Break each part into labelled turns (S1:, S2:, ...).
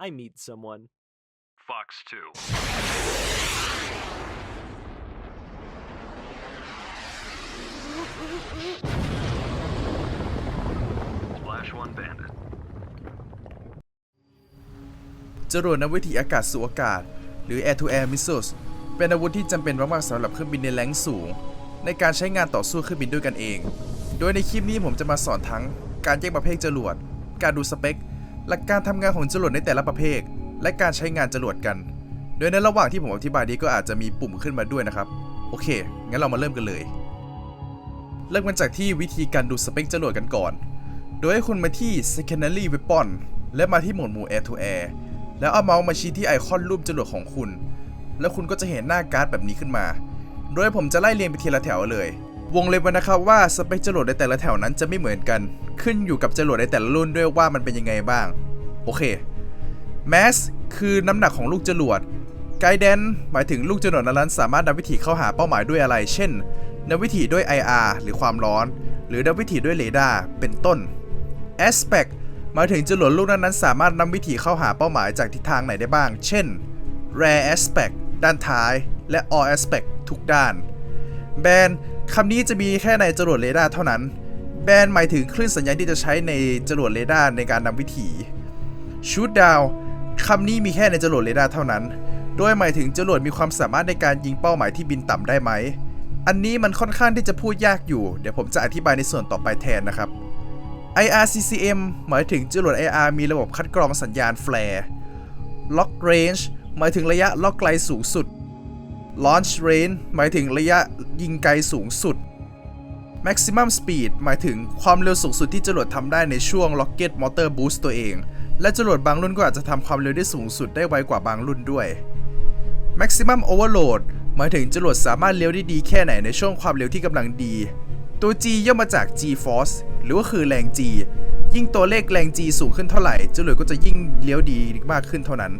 S1: I meet someone.
S2: Fox 2. Splash 1 Bandit.
S3: จรวดนำวิถีอากาศสู่อากาศ หรือ Air to Air Missiles เป็นอาวุธที่จำเป็นมากๆสำหรับเครื่องบินในแรงสูง ในการใช้งานต่อสู้เครื่องบินด้วยกันเอง โดยในคลิปนี้ผมจะมาสอนทั้งการแยกประเภทจรวด การดูสเปค หลักการทำงานของจรวดในแต่ละประเภท และการใช้งานจรวดกัน โดยในระหว่างที่ผมอธิบายนี้ก็อาจจะมีปุ่มขึ้นมาด้วยนะครับ โอเค งั้นเรามาเริ่มกันเลย เริ่มกันจากที่วิธีการดูสเปคจรวดกันก่อน โดยให้คุณมาที่ secondary weapon และมาที่โหมดหมู่ air to air แล้วเอาเมาส์มาชี้ที่ไอคอนรูปจรวดของคุณ แล้วคุณก็จะเห็นหน้าการ์ดแบบนี้ขึ้นมา โดยผมจะไล่เรียงไปทีละแถวเลย วงเล็บไว้นะครับว่าสเปคจรวดในแต่ละแถวนั้นจะไม่เหมือนกัน ขึ้นอยู่กับจรวดในแต่ละรุ่นด้วยว่ามันเป็นยังไงบ้าง โอเค mass คือน้ำหนักของลูกจรวด guidance หมายถึงลูกจรวดนั้นสามารถนำวิถีเข้าหาเป้าหมายด้วยอะไร เช่นนำวิถีด้วย IR หรือความร้อน หรือนำวิถีด้วยเรดาร์เป็นต้น aspect หมายถึงจรวดลูกนั้นสามารถนำวิถีเข้าหาเป้าหมายจากทิศทางไหนได้บ้าง เช่น rare aspect ด้านท้าย และ all aspect ทุกด้านแบน คำนี้จะมีแค่ในจรวดเรดาร์เท่านั้น แบนหมายถึงคลื่นสัญญาณที่จะใช้ในจรวดเรดาร์ในการนำวิถี shoot down คำนี้มีแค่ในจรวดเรดาร์เท่านั้น โดยหมายถึงจรวดมีความสามารถในการยิงเป้าหมายที่บินต่ำได้ไหม อันนี้มันค่อนข้างที่จะพูดยากอยู่ เดี๋ยวผมจะอธิบายในส่วนต่อไปแทนนะครับ IRCCM หมายถึงจรวด IR มีระบบคัดกรองสัญญาณแฟลร์ Lock Range หมายถึงระยะล็อกไกลสูงสุด Launch Range หมายถึงระยะยิงไกลสูงสุด Maximum Speed หมายถึงความเร็วสูงสุดที่จรวดทำได้ในช่วง Rocket Motor Boost ตัวเอง และจรวดบางรุ่นก็อาจจะทำความเร็วได้สูงสุดได้ไวกว่าบางรุ่นด้วย Maximum Overload หมายถึงจรวดสามารถเลี้ยวได้ดีแค่ไหนในช่วงความเร็วที่กำลังดี ตัว G ย่อมาจาก G Force หรือว่าคือแรง G ยิ่งตัวเลขแรง G สูงขึ้นเท่าไหร่จรวดก็จะยิ่งเลี้ยวดีมากขึ้นเท่านั้น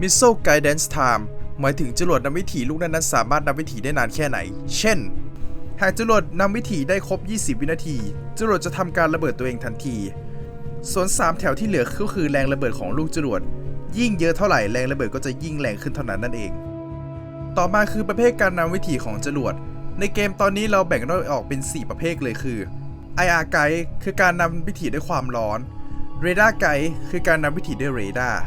S3: Missile Guidance Time หมายถึงจรวดนำวิถีลูกนั้นสามารถนำวิถีได้นานแค่ไหน เช่น หากจรวดนำวิถีได้ครบ 20 วินาที จรวดจะทำการระเบิดตัวเองทันที ส่วน 3 แถวที่เหลือก็คือแรงระเบิดของลูกจรวด ยิ่งเยอะเท่าไหร่แรงระเบิดก็จะยิ่งแรงขึ้นเท่านั้นนั่นเอง ต่อมาคือประเภทการนำวิถีของจรวด ในเกมตอนนี้เราแบ่งได้ออกเป็น 4 ประเภทเลยคือ IR Guide คือการนำวิถีด้วยความร้อน Radar Guide คือการนำวิถีด้วยเรดาร์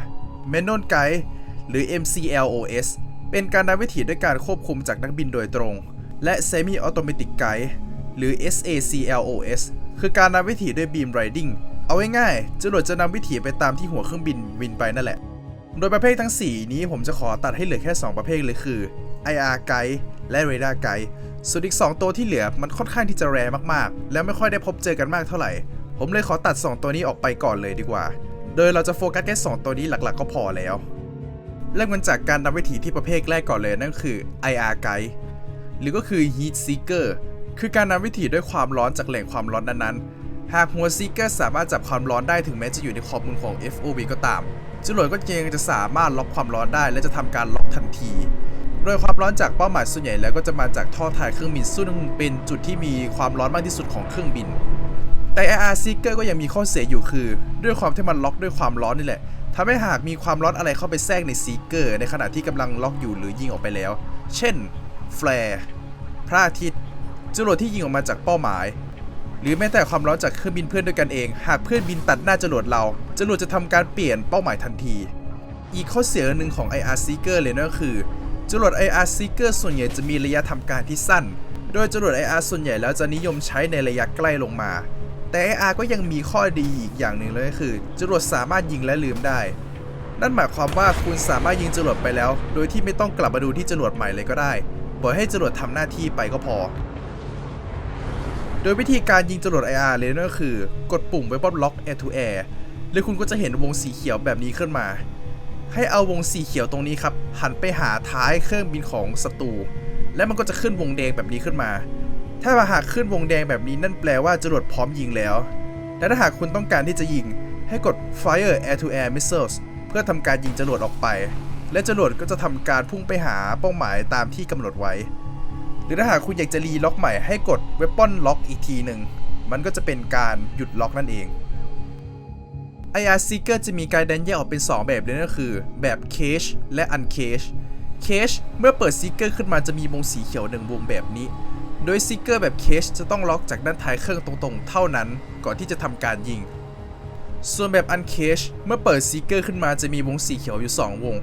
S3: Manual Guide หรือ MCLOS เป็นการนำวิถีด้วยการควบคุมจากนักบินโดยตรง และ Semi Automatic Guide หรือ SACLOS คือการนำวิถีด้วย Beam Riding เอาง่ายๆจรวดจะนำวิถีไปตามที่หัวเครื่องบินบินไปนั่นแหละ โดยประเภททั้ง 4 นี้ผมจะขอตัดให้เหลือแค่ 2 ประเภทเลยคือ IR Guide และ Radar Guide ส่วนอีก 2 ตัวที่เหลือมันค่อนข้างที่จะแรมากๆ แล้วไม่ค่อยได้พบเจอกันมากเท่าไหร่ ผมเลยขอตัด 2 ตัวนี้ออกไปก่อนเลยดีกว่า โดยเราจะโฟกัสแค่ 2 ตัวนี้หลักๆ ก็พอแล้ว เริ่มกันจากการนำวิถีที่ประเภทแรกก่อนเลยนั่นคือ IR Guide หรือก็คือ Heat Seeker คือการนำวิถีด้วยความร้อนจากแหล่งความร้อนนั้นๆ หากหัว Seeker สามารถจับความร้อนได้ถึงแม้จะอยู่ในขอบมุมของ FOV ก็ตามจรวดก็ยังจะสามารถล็อกความร้อนได้ และจะทำการล็อกทันที โดยความร้อนจากเป้าหมายส่วนใหญ่แล้วก็จะมาจากท่อถ่ายเครื่องบินซึ่งเป็นจุดที่มีความร้อนมากที่สุดของเครื่องบินแต่ IR Seeker ก็ยังมีข้อเสียอยู่คือ ด้วยความที่มันล็อกด้วยความร้อนนี่แหละ ทำให้หากมีความร้อนอะไรเข้าไปแทรกใน Seeker ในขณะที่กำลังล็อกอยู่หรือยิงออกไปแล้ว เช่น แฟร์พระอาทิตย์จรวดที่ยิงออกมาจากเป้าหมาย หรือแม้แต่ความร้อนจากเครื่องบินเพื่อนด้วยกันเอง หากเพื่อนบินตัดหน้าจรวดเราจรวดจะทำการเปลี่ยนเป้าหมายทันที อีกข้อเสียหนึ่งของ IR Seeker เลยนั่นก็คือจรวด IR Seeker ส่วนใหญ่จะมีระยะทำการที่สั้น โดยจรวด IR ส่วนใหญ่แล้วจะนิยมใช้ในระยะใกล้ลงมา แต่ IR ก็ยังมีข้อดีอีกอย่างหนึ่งเลยก็คือจรวดสามารถยิงและลืมได้ นั่นหมายความว่าคุณสามารถยิงจรวดไปแล้ว โดยที่ไม่ต้องกลับมาดูที่จรวดใหม่เลยก็ได้ปล่อยให้จรวดทำหน้าที่ไปก็พอ โดยวิธีการยิงจรวด IR เลยนั่นก็คือ กดปุ่ม Weapon Lock Air to Air แล้วคุณก็จะเห็นวงสีเขียวแบบนี้ขึ้นมา ให้เอาวงสีเขียวตรงนี้ครับหันไปหาท้ายเครื่องบินของศัตรูและมันก็จะขึ้นวงแดงแบบนี้ขึ้นมา ถ้าหากขึ้นวงแดงแบบนี้นั่นแปลว่าจรวดพร้อมยิงแล้ว และถ้าหากคุณต้องการที่จะยิง ให้กด Fire Air to Air Missiles เพื่อทำการยิงจรวดออกไป และจรวดก็จะทำการพุ่งไปหาเป้าหมายตามที่กำหนดไว้ หรือถ้าหากคุณอยากจะรีล็อกใหม่ให้กด Weapon Lock อีกทีหนึ่ง มันก็จะเป็นการหยุดล็อกนั่นเอง IR Seeker จะมีการแดนแยกออกเป็น 2 แบบเลยนั่นก็คือ แบบ Cage และ Uncage Cage เมื่อเปิด Seeker ขึ้นมาจะมีวงสีเขียวหนึ่งวงแบบนี้ โดย Seeker แบบ Cage จะต้องล็อกจากด้านท้ายเครื่องตรงๆ เท่านั้นก่อนที่จะทำการยิง ส่วนแบบ Uncage เมื่อเปิด Seeker ขึ้นมาจะมีวงสีเขียวอยู่ 2 วง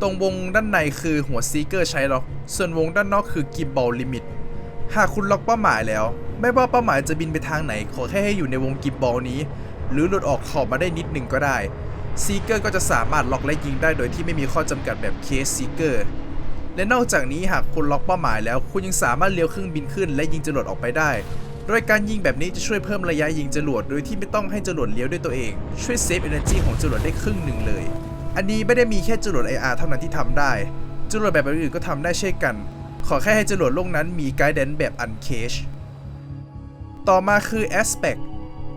S3: ตรงวงด้านในคือหัว Seeker ใช้ล็อก ส่วนวงด้านนอกคือ Gimbal Limit หากคุณล็อกเป้าหมายแล้ว ไม่ว่าเป้าหมายจะบินไปทางไหนขอแค่ให้อยู่ในวงกิบบอลนี้ หรือหลุดออกขอบมาได้นิดหนึ่งก็ได้ซีเกอร์ก็จะสามารถล็อกและยิงได้โดยที่ไม่มีข้อจำกัดแบบเคสซีเกอร์ และนอกจากนี้หากคุณล็อกเป้าหมายแล้วคุณยังสามารถเลี้ยวเครื่องบินขึ้น และยิงจรวดออกไปได้ โดยการยิงแบบนี้จะช่วยเพิ่มระยะยิงจรวดโดยที่ไม่ต้องให้จรวดเลี้ยวด้วยตัวเอง ช่วยเซฟเอเนจีของจรวดได้ครึ่งหนึ่งเลย อันนี้ไม่ได้มีแค่จรวด IR เท่านั้นที่ทำได้ จรวดแบบอื่นก็ทำได้เช่นกัน ขอแค่ให้จรวดโลกนั้นมีไกด์แดนแบบ uncage ต่อมาคือ aspect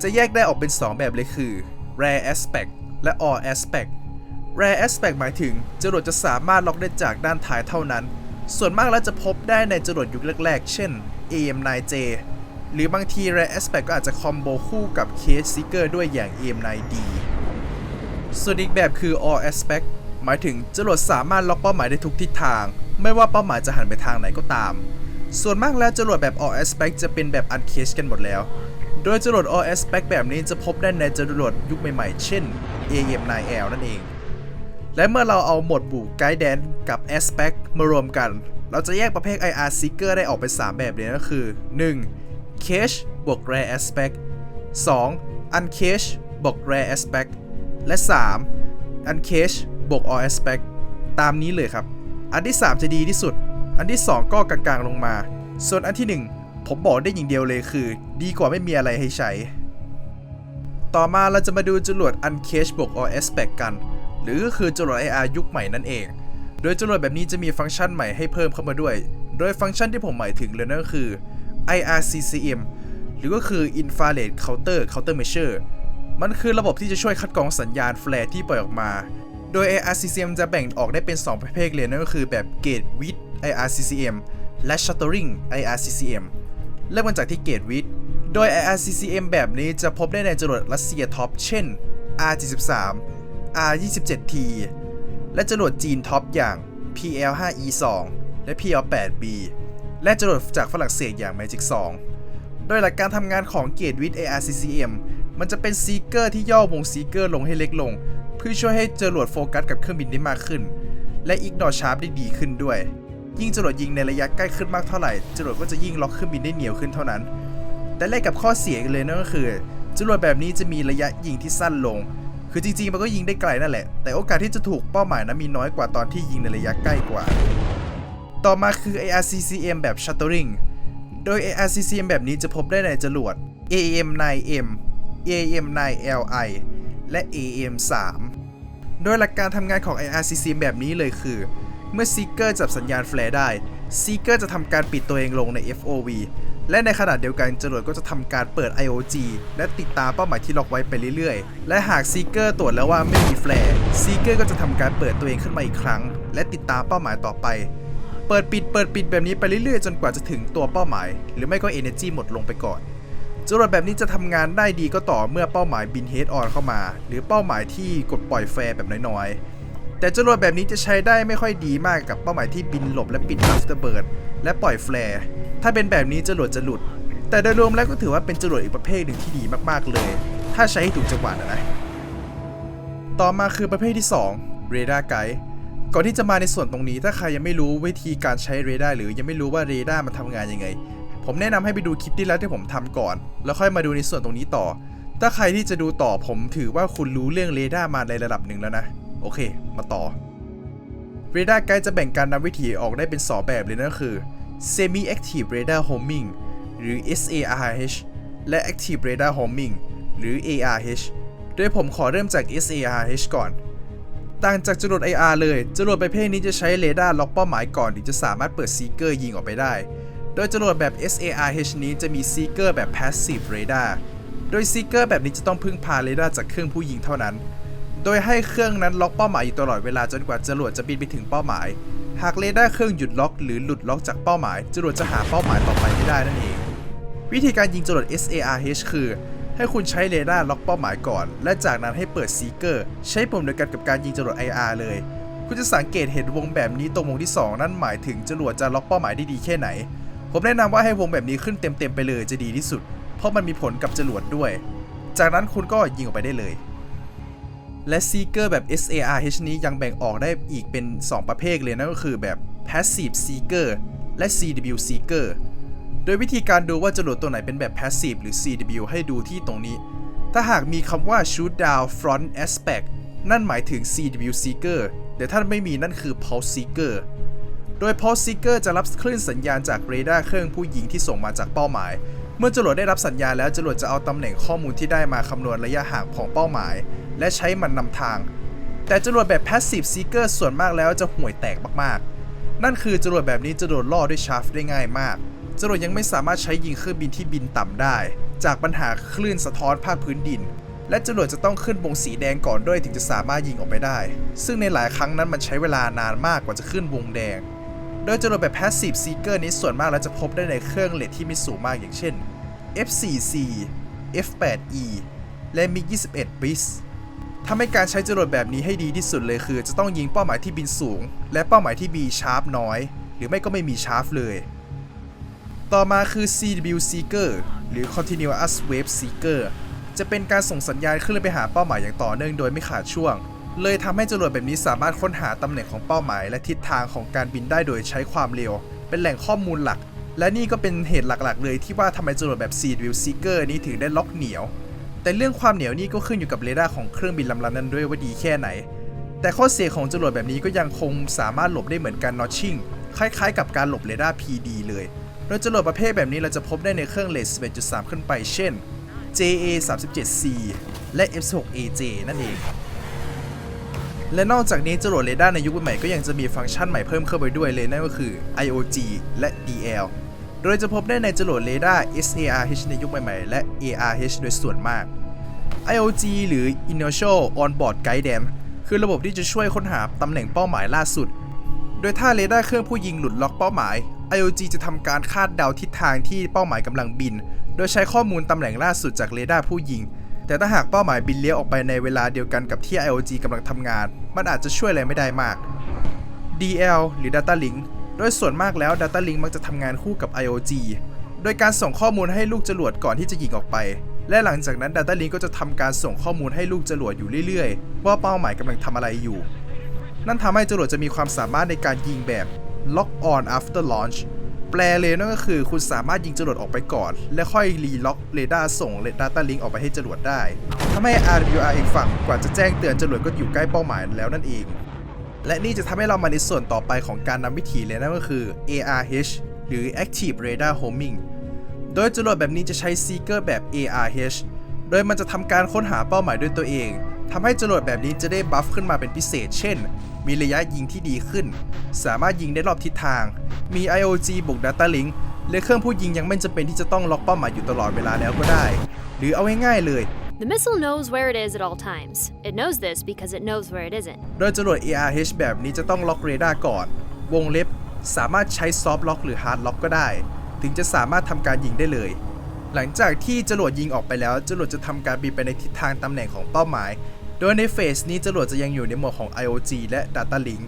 S3: จะแยกได้ออกเป็น 2 แบบเลยคือ rare aspect และ all aspect rare aspect หมายถึง จรวดจะสามารถล็อกได้จากด้านท้ายเท่านั้น ส่วนมากแล้วจะพบได้ในจรวดยุคแรกๆ เช่น AM9J หรือบางที rare aspect ก็อาจจะคอมโบคู่กับ cage seeker ด้วยอย่าง AM9D ส่วนอีกแบบคือ all aspect หมายถึงจรวดสามารถล็อกเป้าหมายได้ทุกทิศทาง ไม่ว่าเป้าหมายจะหันไปทางไหนก็ตาม ส่วนมากแล้วจรวดแบบ all aspect จะเป็นแบบ uncaged กันหมดแล้ว โดยจรวด all aspect แบบนี้จะพบได้ในจรวดยุคใหม่ๆ เช่น AM9L นั่นเอง และเมื่อเราเอาหมวดหมู่ Guidance กับ Aspect มารวมกัน เราจะแยกประเภท IR Seeker ได้ออกเป็น 3 แบบเลยก็คือ 1. Cache บวก Rare Aspect 2. Uncache บวก Rare Aspect และ 3. Uncache บวก All Aspect ตามนี้เลยครับ อันที่ 3 จะดีที่สุด อันที่ 2 ก็กลางๆลงมา ส่วนอันที่ 1 ผมบอกได้อย่างเดียวเลยคือ ดีกว่าไม่มีอะไรให้ใช้ ต่อมาเราจะมาดูจรวด Uncage บวก All Aspect กัน หรือก็คือจรวด IR ยุคใหม่นั่นเอง โดยจรวดแบบนี้จะมีฟังก์ชันใหม่ให้เพิ่มเข้ามาด้วย โดยฟังก์ชันที่ผมหมายถึงเลยนั่นก็คือ IRCCM หรือก็คือ Infrared Counter Countermeasure มันคือระบบที่จะช่วยคัดกรองสัญญาณแฟลร์ที่ปล่อยออกมา โดย IRCCM จะแบ่งออกได้เป็น 2 ประเภทเลยนั่นก็คือแบบ Gate Width IRCCM และ Shuttering IRCCM เริ่มกันจากที่ Gate Width โดย IRCCM แบบนี้จะพบได้ในจรวดรัสเซียท็อป เช่น R73 R27T และจรวดจีนท็อปอย่าง PL5E2 และ PL8B และจรวดจากฝรั่งเศสอย่าง Magic 2 โดยหลักการทำงานของเกตวิด ARCCM มันจะเป็นซีเกอร์ที่ย่อวงซีเกอร์ลงให้เล็กลง เพื่อช่วยให้จรวดโฟกัสกับเครื่องบินได้มากขึ้น และอีกนอชาร์ปได้ดีขึ้นด้วย ยิ่งจรวดยิงในระยะใกล้ขึ้นมากเท่าไหร่จรวดก็จะยิ่งล็อกเครื่องบินได้เหนียวขึ้นเท่านั้น แต่แลกกับข้อเสียกันเลยนั่นก็คือจรวดแบบนี้จะมีระยะยิงที่สั้นลง คือจริงๆมันก็ยิงได้ไกลนั่นแหละ แต่โอกาสที่จะถูกเป้าหมายนั้นมีน้อยกว่าตอนที่ยิงในระยะใกล้กว่า ต่อมาคือ ARCCM แบบ Shuttering โดย ARCCM แบบนี้จะพบได้ในจรวด AM9M AM9LI และ AM3 โดยหลักการทำงานของ ARCCM แบบนี้เลยคือ เมื่อ Seeker จับสัญญาณแฟลร์ได้ Seeker จะทำการปิดตัวเองลงใน FOV และในขณะเดียวกันจรวดก็จะทำการเปิด IOG และติดตามเป้าหมายที่ล็อกไว้ไปเรื่อยๆ และหาก Seeker ตรวจแล้วว่าไม่มีแฟลร์ Seeker ก็จะทำการเปิดตัวเองขึ้นมาอีกครั้ง และติดตามเป้าหมายต่อไป เปิดปิดเปิดปิดแบบนี้ไปเรื่อยๆ จนกว่าจะถึงตัวเป้าหมาย หรือไม่ก็ Energy หมดลงไปก่อนจรวดแบบนี้จะทำงานได้ดีก็ต่อเมื่อเป้าหมายบิน head on เข้ามา หรือเป้าหมายที่กดปล่อยแฟร์แบบน้อยๆ แต่จรวดแบบนี้จะใช้ได้ไม่ค่อยดีมากกับเป้าหมายที่บินหลบและปิด afterbird และปล่อยแฟร์ถ้าเป็นแบบนี้จรวดจะหลุด แต่โดยรวมแล้วก็ถือว่าเป็นจรวดอีกประเภทหนึ่งที่ดีมากๆเลย ถ้าใช้ให้ถูกจังหวะนะนะต่อมาคือประเภทที่2 Radar Guide ก่อนที่จะมาในส่วนตรงนี้ถ้าใครยังไม่รู้วิธีการใช้เรดาร์หรือยังไม่รู้ว่าเรดาร์มันทำงานยังไง ผมแนะนำให้ไปดูคลิปที่แล้วที่ผมทำก่อน แล้วค่อยมาดูในส่วนตรงนี้ต่อ ถ้าใครที่จะดูต่อผมถือว่าคุณรู้เรื่องเรดาร์มาในระดับหนึ่งแล้วนะ โอเค มาต่อเรดาร์ไกด์จะแบ่งการนำวิถีออกได้เป็น 2 แบบเลยนั่นก็คือ Semi Active Radar Homing หรือ SARH และ Active Radar Homing หรือ ARH โดยผมขอเริ่มจาก SARH ก่อน ต่างจากจรวด IR เลย จรวดประเภทนี้จะใช้เรดาร์ล็อกเป้าหมายก่อนถึงจะสามารถเปิดซีเกอร์ยิงออกไปได้ โดยจรวดแบบ SARH นี้จะมีซีเกอร์แบบ Passive Radar โดยซีเกอร์แบบนี้จะต้องพึ่งพาเรดาร์จากเครื่องผู้ยิงเท่านั้น โดยให้เครื่องนั้นล็อกเป้าหมายอยู่ตลอดเวลาจนกว่าจรวดจะบินไปถึงเป้าหมาย หากเรดาร์เครื่องหยุดล็อกหรือหลุดล็อกจากเป้าหมาย จรวดจะหาเป้าหมายต่อไปไม่ได้นั่นเอง วิธีการยิงจรวด SARH คือ ให้คุณใช้เรดาร์ล็อกเป้าหมายก่อน และจากนั้นให้เปิดซีเกอร์ใช้ปุ่มเดียวกันกับการยิงจรวด IR เลย คุณจะสังเกตเห็นวงแบบนี้ตรงวงที่ 2 นั่นหมายถึงจรวดจะล็อกเป้าหมายได้ดีแค่ไหน ผมแนะนำว่าให้วงแบบนี้ขึ้นเต็มๆไปเลยจะดีที่สุด เพราะมันมีผลกับจรวดด้วย จากนั้นคุณก็ยิงออกไปได้เลย และซีเกอร์แบบ SARH นี้ยังแบ่งออกได้อีกเป็น 2 ประเภทเลยนั่นก็คือแบบ Passive Seeker และ CW Seeker โดยวิธีการดูว่าจรวดตัวไหนเป็นแบบ Passive หรือ CW ให้ดูที่ตรงนี้ ถ้าหากมีคำว่า Shoot Down Front Aspect นั่นหมายถึง CW Seeker แต่ถ้าไม่มีนั่นคือ Pulse Seeker โดย Pulse Seeker จะรับคลื่นสัญญาณจากเรดาร์เครื่องผู้ยิงที่ส่งมาจากเป้าหมาย เมื่อจรวดได้รับสัญญาณแล้วจรวดจะเอาตำแหน่งข้อมูลที่ได้มาคำนวณระยะห่างของเป้าหมาย และใช้มันนำทาง แต่จรวดแบบ Passive Seeker ส่วนมากแล้วจะห่วยแตกมากๆ นั่นคือจรวดแบบนี้จะโดนล่อด้วยชาร์ฟได้ง่ายมากจรวดยังไม่สามารถใช้ยิงเครื่องบินที่บินต่ำได้ จากปัญหาคลื่นสะท้อนภาคพื้นดิน และจรวดจะต้องขึ้นวงสีแดงก่อนด้วยถึงจะสามารถยิงออกไปได้ ซึ่งในหลายครั้งนั้นมันใช้เวลานานมากกว่าจะขึ้นวงแดง โดยจรวดแบบ Passive Seeker นี้ส่วนมากเราจะพบได้ในเครื่องเลทที่ไม่สูงมากอย่างเช่น F4C F8E และ MiG-21 BIS ทำให้การใช้จรวดแบบนี้ให้ดีที่สุดเลยคือ จะต้องยิงเป้าหมายที่บินสูง และเป้าหมายที่มีชาร์ปน้อย หรือไม่ก็ไม่มีชาร์ปเลย ต่อมาคือ CW Seeker หรือ Continuous Wave Seeker จะเป็นการส่งสัญญาณขึ้นไปหาเป้าหมายอย่างต่อเนื่องโดยไม่ขาดช่วง เลยทำให้จรวดแบบนี้สามารถค้นหาตำแหน่งของเป้าหมาย และทิศทางของการบินได้โดยใช้ความเร็ว เป็นแหล่งข้อมูลหลัก และนี่ก็เป็นเหตุหลักๆ เลยที่ว่าทำไมจรวดแบบ CW Seeker นี้ถึงได้ล็อกเหนียว แต่เรื่องความเหนียวนี่ก็ขึ้นอยู่กับเรดาร์ของเครื่องบินลำนั้นด้วยว่าดีแค่ไหน แต่ข้อเสียของจรวดแบบนี้ก็ยังคงสามารถหลบได้เหมือนกัน notching คล้ายๆ กับการหลบเรดาร์ PD เลยโดยจรวดประเภทแบบนี้เราจะพบได้ในเครื่องเลส11.3 ขึ้นไป เช่น JA 37C และ F16AJ นั่นเอง และนอกจากนี้จรวดเรดาร์ในยุคใหม่ก็ยังจะมีฟังก์ชันใหม่เพิ่มเข้าไปด้วยเลยนั่นก็คือ IOG และ DL โดยจะพบได้ในจรวดเรดาร์ SARH ในยุคใหม่ๆ และ ARH โดยส่วนมาก IOG หรือ Inertial Onboard Guidance คือระบบที่จะช่วยค้นหาตำแหน่งเป้าหมายล่าสุด โดยถ้าเรดาร์เครื่องผู้ยิงหลุดล็อกเป้าหมาย IOG จะทำการคาดเดาทิศทางที่เป้าหมายกำลังบิน โดยใช้ข้อมูลตำแหน่งล่าสุดจากเรดาร์ผู้ยิง แต่ถ้าหากเป้าหมายบินเลี้ยวออกไปในเวลาเดียวกันกับที่ IOG กำลังทำงาน มันอาจจะช่วยอะไรไม่ได้มาก DL หรือ Data Link โดยส่วนมากแล้ว Data Link มักจะทำงานคู่กับ IOG โดยการส่งข้อมูลให้ลูกจรวดก่อนที่จะยิงออกไป และหลังจากนั้น Data Link ก็จะทำการส่งข้อมูลให้ลูกจรวดอยู่เรื่อยๆ ว่าเป้าหมายกำลังทำอะไรอยู่ นั่นทำให้จรวดจะมีความสามารถในการยิงแบบ lock on after launch แปลเลยนั่นก็คือคุณสามารถยิงจรวดออกไปก่อน และค่อยรีล็อกเรดาร์ส่ง Data Link ออกไปให้จรวดได้ทำให้ RWR อีกฝั่งกว่าจะแจ้งเตือนจรวดก็อยู่ใกล้เป้าหมายแล้วนั่นเอง และนี่จะทำให้เรามาในส่วนต่อไปของการนำวิธีเลยนั่นก็คือ ARH หรือ Active Radar Homing โดยจรวดแบบนี้จะใช้ Seeker แบบ ARH โดยมันจะทำการค้นหาเป้าหมายด้วยตัวเอง ทำให้จรวดแบบนี้จะได้บัฟขึ้นมาเป็นพิเศษ เช่น มีระยะยิงที่ดีขึ้น สามารถยิงได้รอบทิศทาง มี IOG บวก Data Link และเครื่องผู้ยิงยังไม่จำเป็นที่จะต้องล็อกเป้าหมายอยู่ตลอดเวลาแล้วก็ได้ หรือเอาง่ายๆเลย
S1: The missile knows where it is at all times. It knows this because it knows where it isn't.
S3: โดยจรวด ARH แบบนี้จะต้องล็อกเรดาร์ก่อน วงเล็บ สามารถใช้ซอฟต์ล็อกหรือฮาร์ดล็อกก็ได้ ถึงจะสามารถทำการยิงได้เลย หลังจากที่จรวดยิงออกไปแล้ว จรวดจะทำการบินไปในทิศทางตำแหน่งของเป้าหมาย โดยในเฟสนี้จรวดจะยังอยู่ในโหมดของ IOG และ Data Link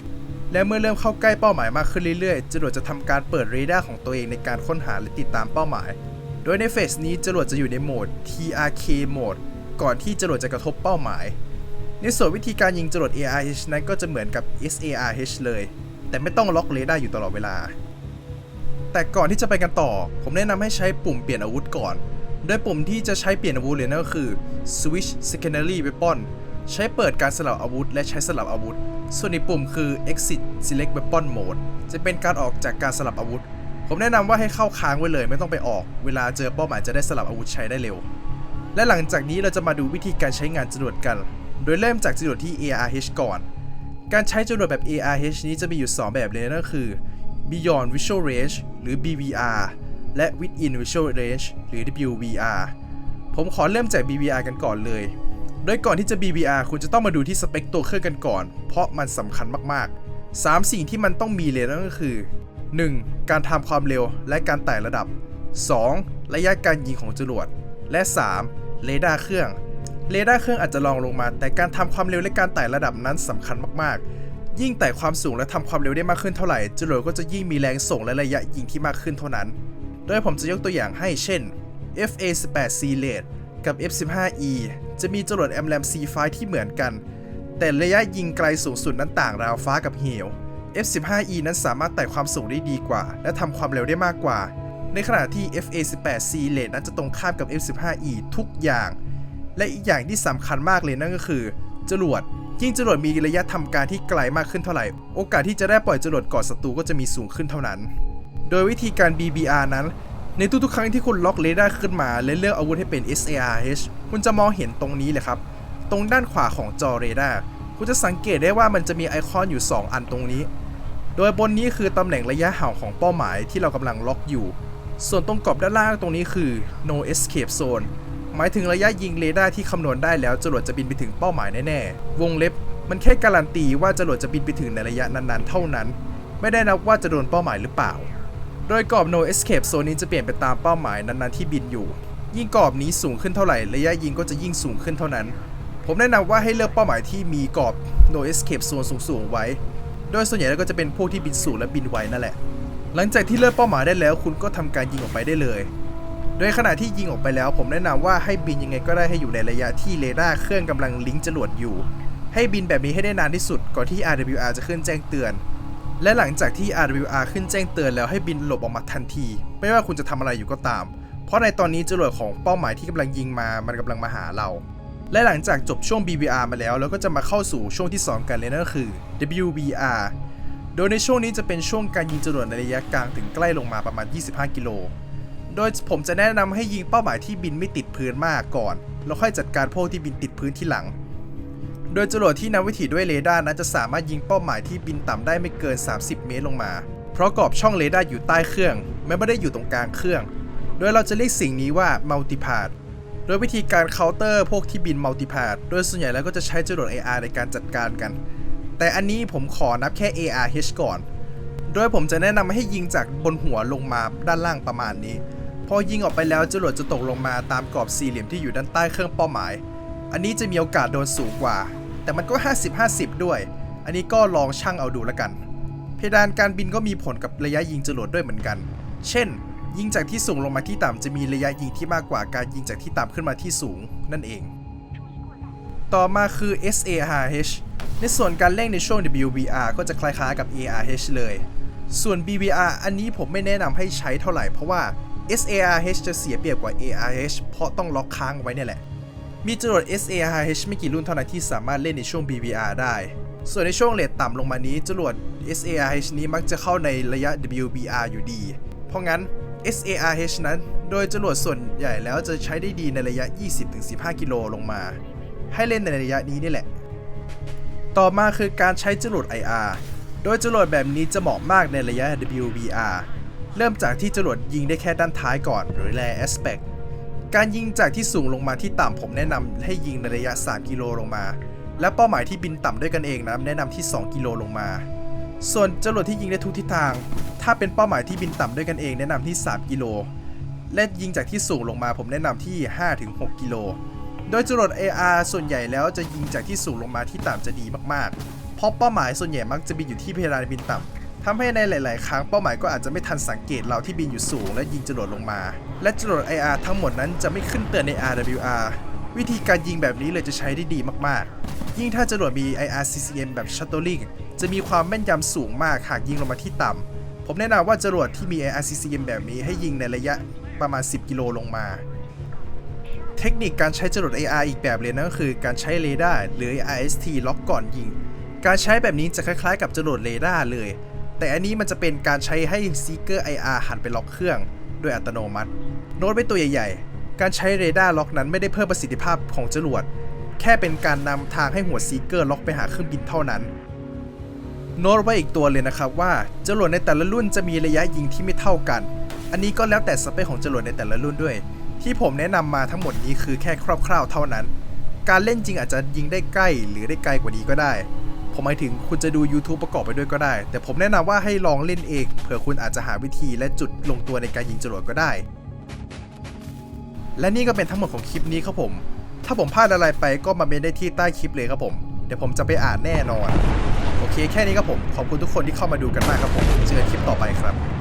S3: และเมื่อเริ่มเข้าใกล้เป้าหมายมากขึ้นเรื่อยๆ จรวดจะทำการเปิดเรดาร์ของตัวเองในการค้นหาและติดตามเป้าหมาย โดยในเฟสนี้จรวดจะอยู่ในโหมด TRK โหมด ก่อนที่จรวดจะกระทบเป้าหมาย ในส่วนวิธีการยิงจรวด ARH นั้นก็จะเหมือนกับ SARH เลย แต่ไม่ต้องล็อกเรดาร์อยู่ตลอดเวลา แต่ก่อนที่จะไปกันต่อ ผมแนะนำให้ใช้ปุ่มเปลี่ยนอาวุธก่อน โดยปุ่มที่จะใช้เปลี่ยนอาวุธเลยนั่นก็คือ Switch Secondary Weapon ใช้เปิดการสลับอาวุธ และใช้สลับอาวุธ ส่วนอีกปุ่มคือ Exit Select Weapon Mode จะเป็นการออกจากการสลับอาวุธ ผมแนะนำว่าให้เข้าค้างไว้เลยไม่ต้องไปออก เวลาเจอเป้าหมายจะได้สลับอาวุธใช้ได้เร็ว และหลังจากนี้เราจะมาดูวิธีการใช้งานจรวดกัน โดยเริ่มจากจรวดที่ ARH ก่อน การใช้จรวดแบบ ARH นี้จะมีอยู่ 2 แบบเลยนั่นคือ Beyond Visual Range หรือ BVR และ Within Visual Range หรือ WVR ผมขอเริ่มจาก BVR กันก่อนเลย โดยก่อนที่จะ BVR คุณจะต้องมาดูที่สเปคตัวเครื่องกันก่อน เพราะมันสำคัญมากๆ 3 สิ่งที่มันต้องมีเลยนั่นก็คือ 1. การทำความเร็วและการไต่ระดับ 2. ระยะการยิงของจรวด และ 3. เรดาร์เครื่องเรดาร์เครื่องอาจจะลองลงมา แต่การทำความเร็วและการไต่ระดับนั้นสำคัญมากๆ ยิ่งไต่ความสูงและทำความเร็วได้มากขึ้นเท่าไหร่จรวดก็จะยิ่งมีแรงส่งและระยะยิงที่มากขึ้นเท่านั้น โดยผมจะยกตัวอย่างให้เช่น FA-18C l a d กับ F-15E จะมีจรวด M-LAM C5 ที่เหมือนกัน แต่ระยะยิงไกลสูงสุดนั้นต่างราวฟ้ากับเหว F-15E นั้นสามารถไต่ความสูงได้ดีกว่า และทำความเร็วได้มากกว่า ในขณะที่ FA-18C l a d นั้นจะตรงข้ามกับ F-15E ทุกอย่าง และอีกอย่างที่สำคัญมากเลยนั่นก็คือ จรวดยิ่งจรวดมีระยะทำการที่ไกลมากขึ้นเท่าไหร่ โอกาสที่จะได้ปล่อยจรวดก่อศัตรูก็จะมีสูงขึ้นเท่านั้น โดยวิธีการ BBR นั้น ในทุกๆครั้งที่คุณล็อกเรดาร์ขึ้นมาและเลือกอาวุธให้เป็น SARH คุณจะมองเห็นตรงนี้เลยครับ ตรงด้านขวาของจอเรดาร์คุณจะสังเกตได้ว่ามันจะมีไอคอนอยู่ 2 อันตรงนี้ โดยบนนี้คือตำแหน่งระยะห่างของเป้าหมายที่เรากำลังล็อกอยู่ ส่วนตรงกรอบด้านล่างตรงนี้คือ no escape zone หมายถึงระยะยิงเรดาร์ที่คำนวณได้แล้วจรวดจะบินไปถึงเป้าหมายแน่ๆ วงเล็บ มันแค่การันตีว่าจรวดจะบินไปถึงในระยะนั้นๆ เท่านั้น ไม่ได้นับว่าจะโดนเป้าหมายหรือเปล่า โดยกรอบ no escape zone นี้จะเปลี่ยนไปตามเป้าหมายนั้นๆที่บินอยู่ ยิ่งกรอบนี้สูงขึ้นเท่าไหร่ระยะยิงก็จะยิ่งสูงขึ้นเท่านั้น ผมแนะนำว่าให้เลือกเป้าหมายที่มีกรอบ no escape zone สูงๆไว้ โดยส่วนใหญ่แล้วก็จะเป็นพวกที่บินสูงและบินไวนั่นแหละ หลังจากที่เลือกเป้าหมายได้แล้ว คุณก็ทำการยิงออกไปได้เลยโดยขณะที่ยิงออกไปแล้ว ผมแนะนำว่าให้บินยังไงก็ได้ให้อยู่ในระยะที่เรดาร์เครื่องกำลังลิงก์จรวดอยู่ ให้บินแบบนี้ให้ได้นานที่สุดก่อนที่ RWR จะขึ้นแจ้งเตือน และหลังจากที่ RWR ขึ้นแจ้งเตือนแล้วให้บินหลบออกมาทันที ไม่ว่าคุณจะทำอะไรอยู่ก็ตาม เพราะในตอนนี้จรวดของเป้าหมายที่กำลังยิงมา มันกำลังมาหาเรา และหลังจากจบช่วง BBR มาแล้วเราก็จะมาเข้าสู่ช่วงที่ 2 กันเลยนั่นก็คือ WBR โดยในช่วงนี้จะเป็นช่วงการยิงจรวดในระยะกลางถึงใกล้ลงมาประมาณ 25 กิโล โดยผมจะแนะนำให้ยิงเป้าหมายที่บินไม่ติดพื้นมากก่อน แล้วค่อยจัดการพวกที่บินติดพื้นที่หลัง โดยจรวดที่นำวิถีด้วยเรดาร์นั้นจะสามารถยิงเป้าหมายที่บินต่ำได้ไม่เกิน 30 เมตรลงมา เพราะกรอบช่องเรดาร์อยู่ใต้เครื่อง ไม่ได้อยู่ตรงกลางเครื่อง โดยเราจะเรียกสิ่งนี้ว่ามัลติพาดโดยวิธีการเคาน์เตอร์พวกที่บินมัลติพาดโดยส่วนใหญ่แล้วก็จะใช้จรวด AR ในการจัดการกัน แต่อันนี้ผมขอนับแค่ ARH ก่อน โดยผมจะแนะนำให้ยิงจากบนหัวลงมาด้านล่างประมาณนี้ พอยิงออกไปแล้วจรวดจะตกลงมาตามกรอบสี่เหลี่ยมที่อยู่ด้านใต้เครื่องเป้าหมาย อันนี้จะมีโอกาสโดนสูงกว่า แต่มันก็ 50-50 ด้วย อันนี้ก็ลองชั่งเอาดูล้วกัน เพดานการบินก็มีผลกับระยะยิงจรวดด้วยเหมือนกัน เช่น ยิงจากที่สูงลงมาที่ต่ำจะมีระยะยิงที่มากกว่าการยิงจากที่ต่ำขึ้นมาที่สูงนั่นเอง ต่อมาคือ SARH ในส่วนการเร่งในช่วง WBR ก็จะคล้ายๆกับ ARH เลย ส่วน BBR อันนี้ผมไม่แนะนำให้ใช้เท่าไหร่เพราะว่า SARH จะเสียเปรียบกว่า ARH เพราะต้องล็อกค้างไว้เนี่ยแหละ มีจรวด SARH ไม่กี่รุ่นเท่านั้นที่สามารถเล่นในช่วง BBR ได้ ส่วนในช่วงเลทต่ำลงมานี้จรวด SARH นี้มักจะเข้าในระยะ WBR อยู่ดี เพราะงั้น SARH นั้น โดยจรวดส่วนใหญ่แล้วจะใช้ได้ดีในระยะ 20-15 กิโลลงมา ให้เล่นในระยะนี้นี่แหละ ต่อมาคือการใช้จรวด IR โดยจรวดแบบนี้จะเหมาะมากในระยะ WBR เริ่มจากที่จรวดยิงได้แค่ด้านท้ายก่อนหรือ rear aspect การยิงจากที่สูงลงมาที่ต่ำผมแนะนำให้ยิงในระยะ 3 กิโลลงมา และเป้าหมายที่บินต่ำด้วยกันเองนะแนะนำที่ 2 กิโลลงมา ส่วนจรวดที่ยิงได้ทุกทิศทาง ถ้าเป็นเป้าหมายที่บินต่ำด้วยกันเอง แนะนำที่ 3 กิโล และยิงจากที่สูงลงมาผมแนะนำที่ 5-6 กิโล โดยจรวด AR ส่วนใหญ่แล้วจะยิงจากที่สูงลงมาที่ต่ำจะดีมากๆ เพราะเป้าหมายส่วนใหญ่มักจะบินอยู่ที่เพดานบินต่ำ ทำให้ในหลาย ๆ ครั้งเป้าหมายก็อาจจะไม่ทันสังเกตเราที่บินอยู่สูง และยิงจรวดลงมา และจรวด AR ทั้งหมดนั้นจะไม่ขึ้นเตือนใน RWR วิธีการยิงแบบนี้เลยจะใช้ได้ดีมาก ๆ ยิ่งถ้าจรวดมี IRCCM แบบ Shuttling จะมีความแม่นยำสูงมากหากยิงลงมาที่ต่ำ ผมแนะนำว่าจรวดที่มี IRCCM แบบนี้ให้ยิงในระยะประมาณ 10 กิโลลงมา เทคนิคการใช้จรวด AR อีกแบบเลยนั่นก็คือการใช้เรดาร์หรือ IST ล็อกก่อนยิง การใช้แบบนี้จะคล้าย ๆ กับจรวดเรดาร์เลย แต่อันนี้มันจะเป็นการใช้ให้ Seeker IR หันไปล็อกเครื่องโดยอัตโนมัติ โน้ตไว้ตัวใหญ่ๆ การใช้เรดาร์ล็อกนั้นไม่ได้เพิ่มประสิทธิภาพของจรวด แค่เป็นการนำทางให้หัว Seeker ล็อกไปหาเครื่องบินเท่านั้น โน้ตไว้อีกตัวเลยนะครับว่าจรวดในแต่ละรุ่นจะมีระยะยิงที่ไม่เท่ากัน อันนี้ก็แล้วแต่สเปคของจรวดในแต่ละรุ่นด้วย ที่ผมแนะนำมาทั้งหมดนี้คือแค่คร่าวๆเท่านั้น การเล่นจริงอาจจะยิงได้ใกล้หรือได้ไกลกว่านี้ก็ได้ ผมหมายถึงคุณจะดู YouTube ประกอบไปด้วยก็ได้ แต่ผมแนะนำว่าให้ลองเล่นเอง เผื่อคุณอาจจะหาวิธีและจุดลงตัวในการยิงจรวดก็ได้ และนี่ก็เป็นทั้งหมดของคลิปนี้ครับผม ถ้าผมพลาดอะไรไปก็มาเมนได้ที่ใต้คลิปเลยครับผม เดี๋ยวผมจะไปอ่านแน่นอน โอเคแค่นี้ครับผม ขอบคุณทุกคนที่เข้ามาดูกันมากครับผม เจอกันคลิปต่อไปครับ